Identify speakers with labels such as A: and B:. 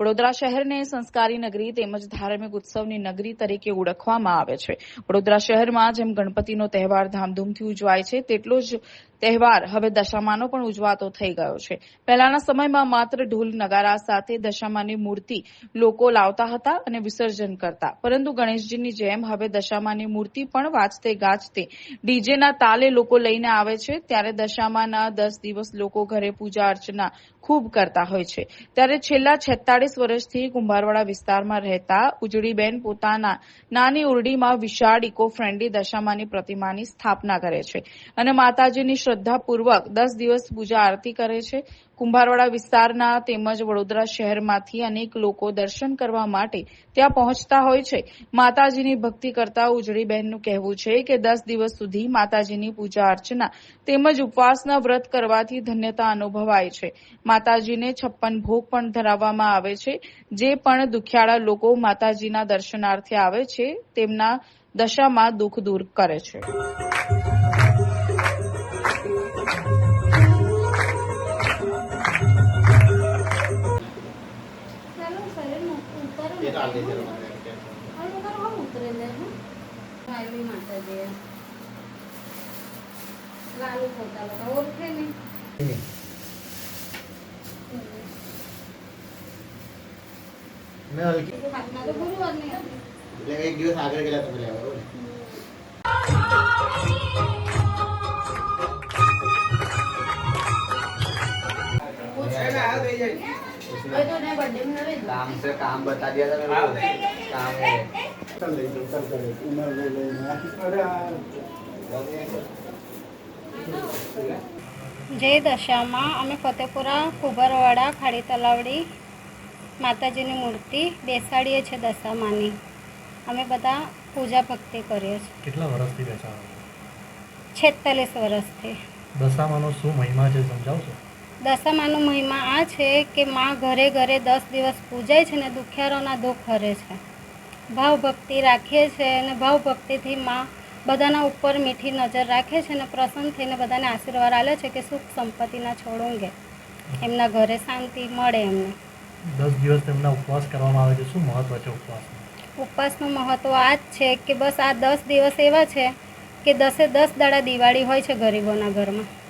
A: વડોદરા શહેરને સંસ્કારી નગરી તેમજ ધાર્મિક ઉત્સવની નગરી તરીકે ઓળખવામાં આવે છે. વડોદરા શહેરમાં જેમ ગણપતિનો તહેવાર ધામધૂમથી ઉજવાય છે, તેટલો જ તહેવાર હવે દશામાનો પણ ઉજવાતો થઈ ગયો છે. પહેલાના સમયમાં માત્ર ઢોલ નગારા સાથે દશામાની મૂર્તિ લોકો લાવતા હતા અને વિસર્જન કરતા. પરંતુ ગણેશજીની જેમ હવે દશામાની મૂર્તિ પણ વાંચતે ગાજતે ડીજેના તાલે લોકો લઈને આવે છે. ત્યારે દશામાના દસ દિવસ લોકો ઘરે પૂજા અર્ચના ખૂબ કરતા હોય છે. ત્યારે છેલ્લા છેતાળીસ વર્ષથી કુંભારવાડા વિસ્તારમાં રહેતા ઉજળીબેન પોતાના નાની ઉરડીમાં વિશાળ ઇકો ફ્રેન્ડલી દશામાની પ્રતિમાની સ્થાપના કરે છે. અને માતાજીની શ્રદ્ધાપૂર્વક દસ દિવસ પૂજા આરતી કરે છે. કુંભારવાડા વિસ્તારના તેમજ વડોદરા શહેરમાંથી અનેક લોકો દર્શન કરવા માટે ત્યાં પહોંચતા હોય છે. માતાજીની ભક્તિ કરતા ઉજળી બહેનનું કહેવું છે કે દસ દિવસ સુધી માતાજીની પૂજા અર્ચના તેમજ ઉપવાસના વ્રત કરવાથી ધન્યતા અનુભવાય છે. માતાજીને છપ્પન ભોગ પણ ધરાવવામાં આવે છે. જે પણ દુખિયાળા લોકો માતાજીના દર્શનાર્થે આવે છે, તેમના દશામાં દુઃખ દૂર કરે છે.
B: ಏನು ಅಲ್ಲಿದ್ದೀರ ಅಲ್ಲಿ ಮಾಡ್ತಾ ಇದೆಯಾ ಲಾಲು ಕೊಡ್ತಾರಲ್ಲ ಅವ್ರೇನೆ
C: एक दिवस आग्रह केला तुम्ही बरोबर
D: काम से काम बता दिया था मेरे को काम है
C: જય દશામાં અમે ફતેપુરા કુંભારવાડા ખાડી તલાવડી માતાજીની મૂર્તિ બેસાડીએ છીએ દશામાની અમે બધા પૂજા ભક્તિ કરીએ છીએ
E: કેટલા વર્ષથી બેસાડો છો?
C: છેતાલીસ વર્ષથી
E: દશામાનો શું મહિમા છે સમજાવશો
C: દશામાનો મહિમા આ છે કે માં ઘરે ઘરે દસ દિવસ પૂજાય છે ને દુખિયારોના દુઃખ હરે છે. ભાવ ભક્તિ રાખીએ છીએ અને ભાવ ભક્તિથી માં બધાના ઉપર મીઠી નજર રાખે છે અને પ્રસન્ન થઈને બધાને આશીર્વાદ આલે છે કે સુખ સંપત્તિના છોડુંગે એમના ઘરે શાંતિ મળે એમને.
E: દસ દિવસ તેમના ઉપવાસ કરવામાં આવે છે. શું મહત્વ છે ઉપવાસનું?
C: ઉપવાસનું મહત્ત્વ આ જ છે કે બસ આ દસ દિવસ એવા છે કે દસે દસ દાડા દિવાળી હોય છે ગરીબોના ઘરમાં.